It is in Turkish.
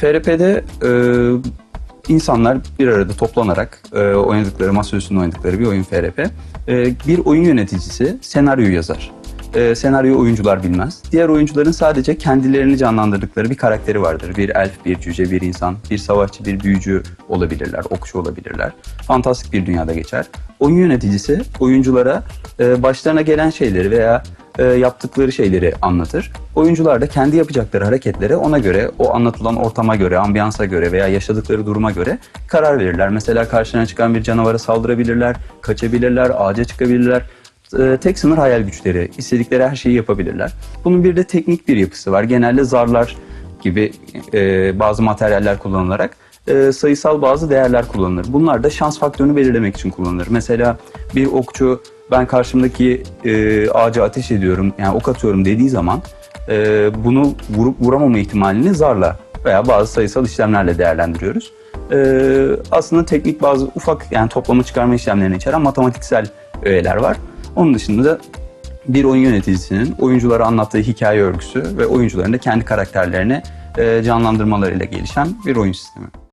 FRP'de e, insanlar bir arada toplanarak e, oynadıkları, masaüstünde oynadıkları bir oyun FRP. E, bir oyun yöneticisi senaryoyu yazar. E, senaryoyu oyuncular bilmez. Diğer oyuncuların sadece kendilerini canlandırdıkları bir karakteri vardır. Bir elf, bir cüce, bir insan, bir savaşçı, bir büyücü olabilirler, okçu olabilirler. Fantastik bir dünyada geçer. Oyun yöneticisi oyunculara e, başlarına gelen şeyleri veya e, yaptıkları şeyleri anlatır. Oyuncular da kendi yapacakları hareketlere ona göre, o anlatılan ortama göre, ambiyansa göre veya yaşadıkları duruma göre karar verirler. Mesela karşına çıkan bir canavara saldırabilirler, kaçabilirler, ağaca çıkabilirler. E, tek sınır hayal güçleri. İstedikleri her şeyi yapabilirler. Bunun bir de teknik bir yapısı var. Genelde zarlar gibi e, bazı materyaller kullanılarak e, sayısal bazı değerler kullanılır. Bunlar da şans faktörünü belirlemek için kullanılır. Mesela bir okçu ben karşımdaki e, ağaca ateş ediyorum, yani ok atıyorum dediği zaman e, bunu vurup vuramama ihtimalini zarla veya bazı sayısal işlemlerle değerlendiriyoruz. E, aslında teknik bazı ufak yani toplama çıkarma işlemlerini içeren matematiksel öğeler var. Onun dışında da bir oyun yöneticisinin oyunculara anlattığı hikaye örgüsü ve oyuncuların da kendi karakterlerini e, canlandırmalarıyla gelişen bir oyun sistemi.